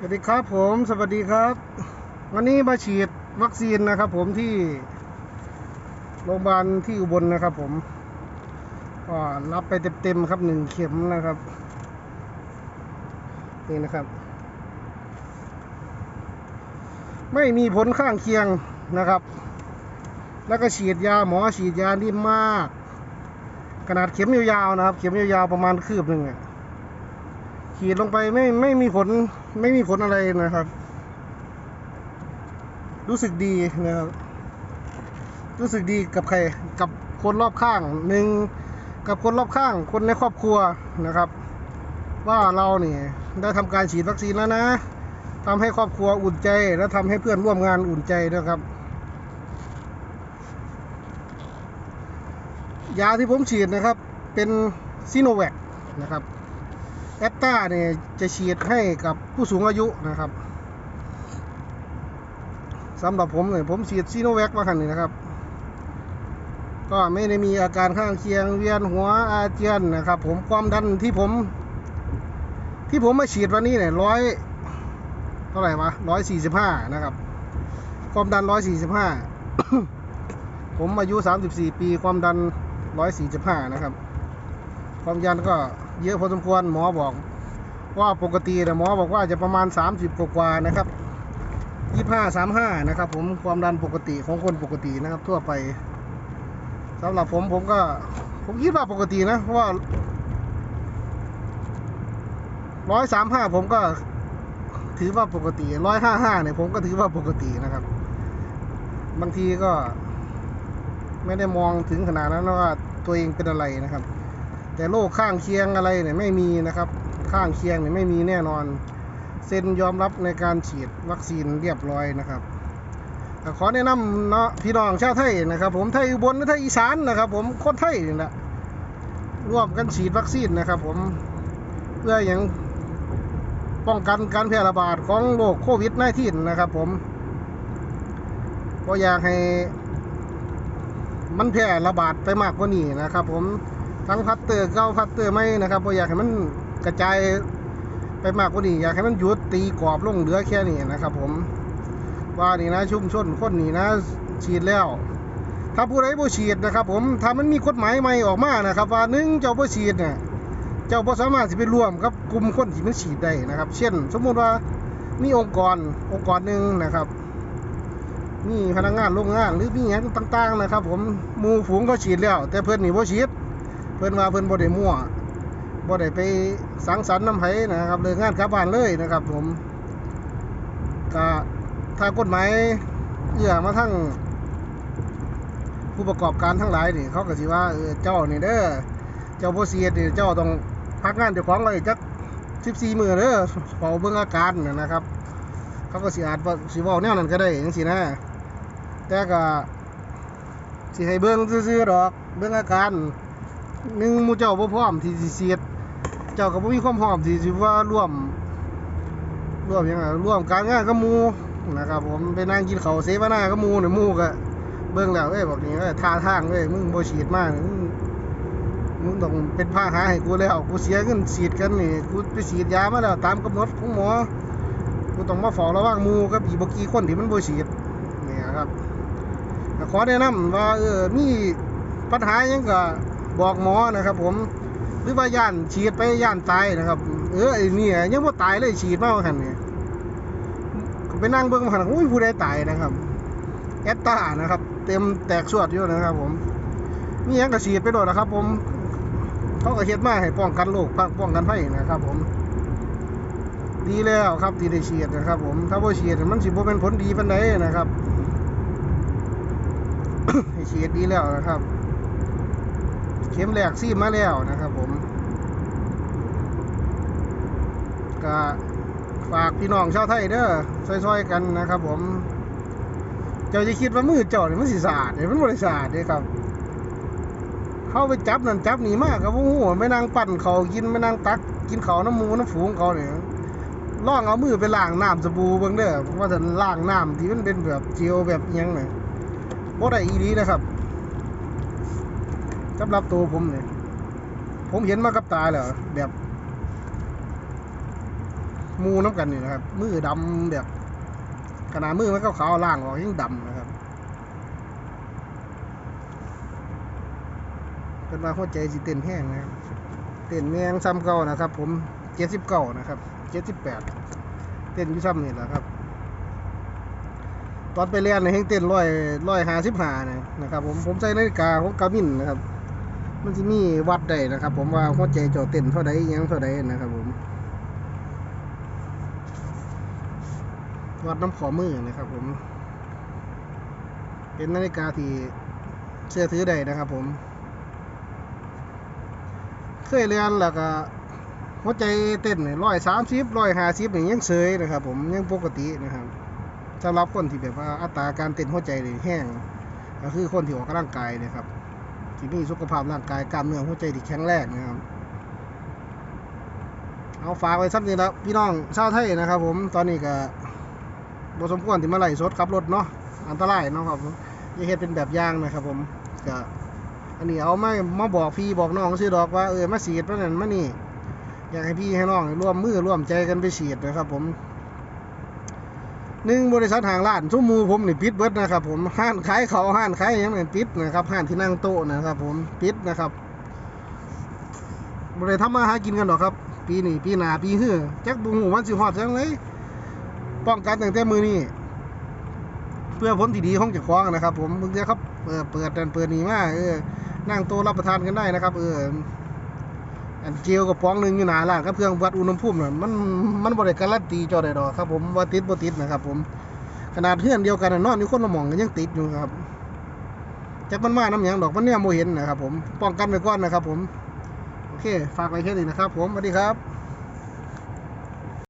สวัสดีครับผมสวัสดีครับ วันนี้มาฉีดวัคซีนนะครับ ผมที่โรงพยาบาลที่อุบลนะครับ ผมก็รับไปเต็มๆครับหนึ่งเข็มนะครับ นี่นะครับ ไม่มีผลข้างเคียงนะครับ แล้วก็ฉีดยาหมอฉีดยานิ่มมาก ขนาดเข็มยาวๆนะครับ เข็มยาวๆประมาณคืบหนึ่งอะ ขีดลงไปไม่ไม่มีผลไม่มีผลอะไรนะครับ รู้สึกดีนะครับ รู้สึกดีกับใครกับคนรอบข้างหนึ่งกับคนรอบข้าง คนในครอบครัวนะครับ ว่าเราเนี่ยได้ทำการฉีดวัคซีนแล้วนะทำให้ครอบครัวอุ่นใจ และทำให้เพื่อนร่วมงานอุ่นใจนะครับยาที่ผมฉีดนะครับ เป็นซีโนแวคนะครับ แอตตาเนี่ยจะฉีดให้กับผู้สูงอายุนะครับสำหรับผมเนี่ยผมฉีดซีโนแวคมาคันนี้นะครับ ก็ไม่ได้มีอาการข้างเคียงเวียนหัวอาเจียนนะครับ ผมความดันที่ผม ที่ผมมาฉีดวันนี้เนี่ยร้อยเท่าไหร่วะร้อยสี่สิบห้านะครับ ความดันร้อยสี่สิบห้าผมอายุสามสิบสี่ปี ความดันร้อยสี่สิบห้านะครับ ความยันก็ เยอะพอสมควรหมอบอกว่าปกติแต่หมอบอกว่าจะประมาณ 30 กว่านะครับ25 35นะครับ ผมความดันปกติของคนปกตินะครับ ทั่วไปสำหรับผมผมก็ผมคิดว่าปกตินะเพราะว่าร้อยสามห้าผมก็ถือว่าปกติร้อยห้าห้าเนี่ยผมก็ถือว่าปกตินะครับ บางทีก็ไม่ได้มองถึงขนาดนั้นว่าตัวเองเป็นอะไรนะครับ แต่โรคข้างเคียงอะไรเนี่ยไม่มีนะครับ ข้างเคียงเนี่ยไม่มีแน่นอน เซ็นยอมรับในการฉีดวัคซีนเรียบร้อยนะครับขอแนะนำเนาะพี่น้องชาวไทยนะครับ ผมไทยอุบลและไทยอีสานนะครับ ผมคนไทยนี่แหละร่วมกันฉีดวัคซีนนะครับ ผมเพื่ออย่างป้องกันการแพร่ระบาดของโรคโควิด -19 นะครับ ผมก็อยากให้มันแพร่ระบาดไปมากกว่านี้นะครับ ผม ทั้งพัตเตอร์เก้าพัตเตอร์ไม่นะครับบ่อยากให้มันกระจายไปมากกว่านี้อยากให้มันหยุดตีกรอบลงเหลือแค่นี้นะครับ ผมว่านี่นะชุ่มชนคนนี้นะฉีดแล้ว ถ้าผู้ใดบ่ฉีดนะครับ ผมถ้ามันมีกฎหมายใหม่ออกมานะครับ ว่าหนึ่งเจ้าบ่ฉีดเนี่ยเจ้าบ่สามารถสิไปร่วมกับกลุ่มคนที่มันฉีดได้นะครับ เช่น สมมุติว่ามีองค์กรองค์กรหนึ่งนะครับมีพนักงานโรงงานหรือมีอย่างต่าง ๆ นะครับ ผมมูฝูงก็ฉีดแล้ว แต่เพิ่อนนี่บ่ฉีด เพิ่นว่าเพิ่นบ่ได้มั่วบ่ได้ไปสังสรรค์น้ำไผนะครับเลยงานกลับบ้านเลยนะครับ ผมก็ถ้ากฎหมายเอื้อมาทั้งผู้ประกอบการทั้งหลายนี่เขาก็สิว่าเออเจ้านี่เด้อเจ้าบ่เสียดนี่เจ้าต้องพักงานเจ้าของไว้จัก14มื้อเด้อเฝ้าเบิ่งอาการน่ะนะครับ เขาก็สิอาจว่าสิเว้าแนวนั้นก็ได้จังซี่นะ แต่ก็สิให้เบิ่งซื่อๆดอกเบิ่งอาการ หนึ่งหมูเจ้าบ่พร้อมที่สิเสียดเจ้าก็บ่มีความพร้อมที่สิว่าร่วมร่วมหยังไงร่วมการงานกับหมูนะครับผมไปนั่งกินข้าวเสวนากับหมูเนี่ยหมูก็เบิ่งแล้วเอ้ยบอกนี่เอ้ยท่าทางเอ้ยมึงบ่ฉีดมานี่มึงมึงต้องเป็นพาหาให้กูแล้วกูเสียเงินฉีดกันนี่กูไปฉีดยามาแล้วตามกำหนดของหมอกูต้องมาเฝ้าระวังหมูกับอีบกีคนที่มันบ่ฉีดเนี่ยครับขอแนะนำว่าเออมีปัญหายังก็ บอกหมอนะครับ ผมหรือว่าย่านฉีดไปย่านตายนะครับ เออไอ้นี่ยังบ่ตายเลยฉีดมาว่าคั่นนี่ก็ไปนั่งเบิ่งมาคั่นอุ้ยผู้ใดตายนะครับแอตตานะครับ เต็มแตกสวดอยู่นะครับ ผมมีหยังก็ฉีดไปโดดนะครับ ผมเขาก็เฮ็ดมาให้ป้องกันโรคป้องกันภัยนะครับ ผม ดีแล้วครับที่ได้ฉีดนะครับ ผม ถ้าบ่ฉีดมันสิบ่เป็นผลดีปานใดนะครับฉีดดีแล้วนะครับ เข็มแรกซีมาแล้วนะครับผมก็ฝากพี่น้องชาวไทยเด้อช่วยๆกันนะครับผม เจ้าจะคิดว่ามือเจ้าเนี่ยมันสิสะอาดเนี่ยมันบ่ได้สะอาดเด้ครับ เข้าไปจับนั่นจับนี่มากครับโอ้โหไม่นั่งปั่นเขากินไม่นั่งตัก กินเขาน้ำมูน้ำฝูงเขาเนี่ยลองเอามือไปล้างน้ำสบู่เบิ่งเด้อว่าจะล้างน้ำที่มันเป็นแบบเจลแบบยังเนี่ยบ่ได้อีหลีนะครับ สำหรับตัวผมเนี่ยผมเห็นมากับตาแล้วแบบมูน้ำกันนี่นะครับ มือดำแบบขนาดมือมันขาวล่างออกยังดำนะครับเป็นว่าหัวใจสิเต้นแห้งนะครับเต้นแมงซ้ำเก่านะครับ ผมเจ็ดสิบเก้านะครับเจ็ดสิบแปดเต้นยู่ซ้ำนี่แหละครับ ตอนไปเรียนในยแห่งเต้นร้อยร้อยห้าสิบห้านะครับ ผมผมใส่นาฬิกาของกามินนะครับ มันจะมีวัดได้นะครับ ผมว่าหัวใจเจาเต้นเท่าใดยังเท่าใดนะครับ ผม วัดน้ำขอมือนะครับ ผม เป็นนาฬิกาที่เชื่อถือได้นะครับ ผม เคยเรียนแล้วก็หัวใจเต้นร้อยสามสิบร้อยห้าสิบอย่างยังเฉยนะครับ ผมยังปกตินะครับสำหรับคนที่แบบว่าอัตราการเต้นหัวใจแห้งก็คือคนที่ออกกำลังกายนะครับ ที่มีสุขภาพร่างกายกล้ามเนื้อหัวใจที่แข็งแรงนะครับเอาฝากไว้สักนิดแล้วพี่น้องชาวไทยนะครับ ผมตอนนี้ก็บสมควรที่มาไล่สดขับรถเนาะอันตรายเนาะครับผมอย่าเฮ็ดเป็นแบบอย่างนะครับ ผมก็อันนี้เอาไมามาบอกพี่บอกน้องชื่อดอกว่าเออมาฉีดมานั่นมานี่อยากให้พี่ให้น้องร่วมมือร่วมใจกันไปฉีดนะครับ ผม หนึ่งบริษัททางร้านชั่วมูผมนี่ปิดเบิดนะครับ ผมห้านขายเขาห้านขายยังนี่ปิดนะครับห้านที่นั่งโต๊ะนะครับ ผมปิดนะครับบริษัทมาหากินกันหรอกครับ ปีนี้ปีหนาปีเฮือจักบุหูวันสิฮอดจังเลยป้องกันตั้งแต่มือนี้เพื่อผลที่ดีของเจ้าของนะครับ ผมมึงจะครับเปิดเปิดดันเปิดนี่มาเออนั่งโต๊ะรับประทานกันได้นะครับ เออ อันเจียวกับป้องหนึ่งอยู่หนาล่างกับเครื่องวัดอุณหภูมิน่ะมันมันบริการันตีจอได้ดอกครับ ผมว่าติดบ่ติดนะครับ ผม ขนาดเพื่อนเดียวกันน่ะนอนอยู่คนละหม่องกันยังติดอยู่ครับจักมันมาน้ำหยังดอกมันเนี่ยโมเห็นนะครับ ผมป้องกันไว้ก่อนนะครับ ผมโอเค ฝากไว้แค่นี้นะครับ ผมสวัสดีครับ